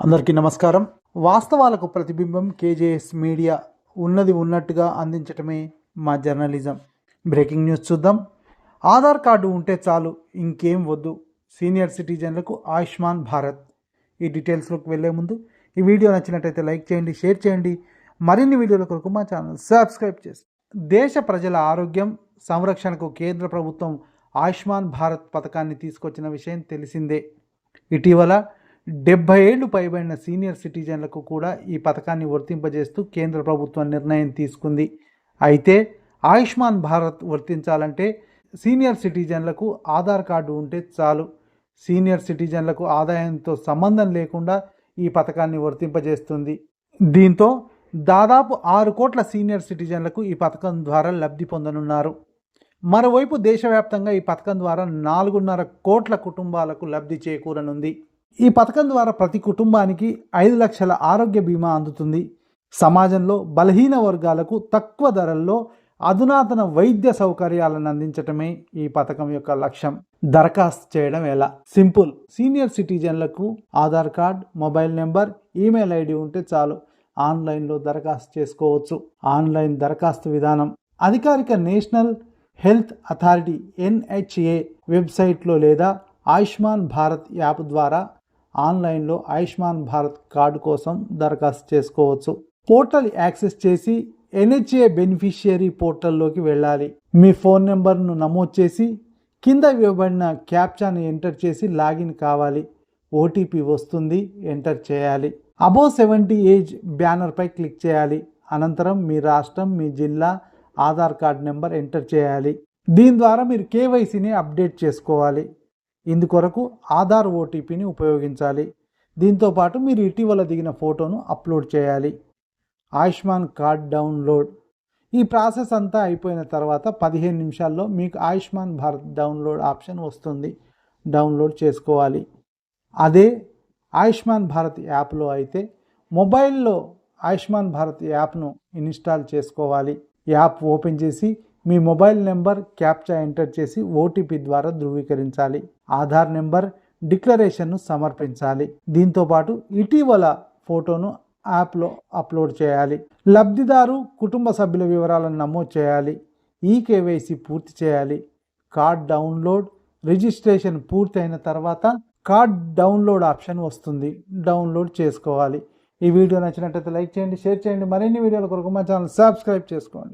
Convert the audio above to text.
అందరికీ నమస్కారం. వాస్తవాలకు ప్రతిబింబం కేజేఎస్ మీడియా ఉన్నది ఉన్నట్టుగా అందించటమే మా జర్నలిజం. బ్రేకింగ్ న్యూస్ చూద్దాం. ఆధార్ కార్డు ఉంటే చాలు ఇంకేం వద్దు. సీనియర్ సిటిజన్లకు ఆయుష్మాన్ భారత్. ఈ డీటెయిల్స్లోకి వెళ్ళే ముందు ఈ వీడియో నచ్చినట్టయితే లైక్ చేయండి షేర్ చేయండి. మరిన్ని వీడియోల కొరకు మా ఛానల్ సబ్స్క్రైబ్ చేసి దేశ ప్రజల ఆరోగ్యం సంరక్షణకు కేంద్ర ప్రభుత్వం ఆయుష్మాన్ భారత్ పథకాన్ని తీసుకొచ్చిన విషయం తెలిసిందే. ఇటీవల డెబ్బై ఏళ్ళు పైబడిన సీనియర్ సిటిజన్లకు కూడా ఈ పథకాన్ని వర్తింపజేస్తూ కేంద్ర ప్రభుత్వం నిర్ణయం తీసుకుంది. అయితే ఆయుష్మాన్ భారత్ వర్తించాలంటే సీనియర్ సిటిజన్లకు ఆధార్ కార్డు ఉంటే చాలు. సీనియర్ సిటిజన్లకు ఆదాయంతో సంబంధం లేకుండా ఈ పథకాన్ని వర్తింపజేస్తుంది. దీంతో దాదాపు ఆరు కోట్ల సీనియర్ సిటిజన్లకు ఈ పథకం ద్వారా లబ్ధి పొందనున్నారు. మరోవైపు దేశవ్యాప్తంగా ఈ పథకం ద్వారా నాలుగున్నర కోట్ల కుటుంబాలకు లబ్ధి చేకూరనుంది. ఈ పథకం ద్వారా ప్రతి కుటుంబానికి ఐదు లక్షల ఆరోగ్య బీమా అందుతుంది. సమాజంలో బలహీన వర్గాలకు తక్కువ ధరల్లో అధునాతన వైద్య సౌకర్యాలను అందించటమే ఈ పథకం యొక్క లక్ష్యం. దరఖాస్తు చేయడం ఎలా? Simple. Senior సిటిజన్లకు Aadhaar card mobile number email ID ఉంటే చాలు. ఆన్లైన్లో దరఖాస్తు చేసుకోవచ్చు. ఆన్లైన్ దరఖాస్తు విధానం. అధికారిక నేషనల్ హెల్త్ అథారిటీ ఎన్హెచ్ఏ వెబ్సైట్లో లేదా ఆయుష్మాన్ భారత్ యాప్ ద్వారా ఆన్లైన్లో ఆయుష్మాన్ భారత్ కార్డు కోసం దరఖాస్తు చేసుకోవచ్చు. పోర్టల్ యాక్సెస్ చేసి ఎన్హెచ్ఏ బెనిఫిషియరీ పోర్టల్లోకి వెళ్ళాలి. మీ ఫోన్ నెంబర్ను నమోదు చేసి కింద ఇవ్వబడిన క్యాప్చాను ఎంటర్ చేసి లాగిన్ కావాలి. ఓటీపీ వస్తుంది ఎంటర్ చేయాలి. అబోవ్ సెవెంటీ ఏజ్ బ్యానర్పై క్లిక్ చేయాలి. అనంతరం మీ రాష్ట్రం మీ జిల్లా ఆధార్ కార్డ్ నెంబర్ ఎంటర్ చేయాలి. దీని ద్వారా మీరు కేవైసీని అప్డేట్ చేసుకోవాలి. ఇందుకొరకు ఆధార్ ఓటీపీని ఉపయోగించాలి. దీంతోపాటు మీరు ఇటీవల దిగిన ఫోటోను అప్లోడ్ చేయాలి. Ayushman card download. ఈ ప్రాసెస్ అంతా అయిపోయిన తర్వాత పదిహేను నిమిషాల్లో మీకు ఆయుష్మాన్ భారత్ డౌన్లోడ్ ఆప్షన్ వస్తుంది. డౌన్లోడ్ చేసుకోవాలి. అదే ఆయుష్మాన్ భారత్ యాప్లో అయితే మొబైల్లో ఆయుష్మాన్ భారత్ యాప్ను ఇన్స్టాల్ చేసుకోవాలి. యాప్ ఓపెన్ చేసి మీ మొబైల్ నెంబర్ క్యాప్చా ఎంటర్ చేసి ఓటీపీ ద్వారా ధృవీకరించాలి. ఆధార్ నెంబర్ డిక్లరేషన్ను సమర్పించాలి. దీంతోపాటు ఇటీవల ఫోటోను యాప్లో అప్లోడ్ చేయాలి. లబ్ధిదారు కుటుంబ సభ్యుల వివరాలను నమోదు చేయాలి. ఈ కేవైసీ పూర్తి చేయాలి. కార్డ్ డౌన్లోడ్ రిజిస్ట్రేషన్ పూర్తయిన తర్వాత కార్డ్ డౌన్లోడ్ ఆప్షన్ వస్తుంది. డౌన్లోడ్ చేసుకోవాలి. ఈ వీడియో నచ్చినట్లయితే లైక్ చేయండి షేర్ చేయండి. మరిన్ని వీడియోల కొరకు మా ఛానల్ సబ్స్క్రైబ్ చేసుకోండి.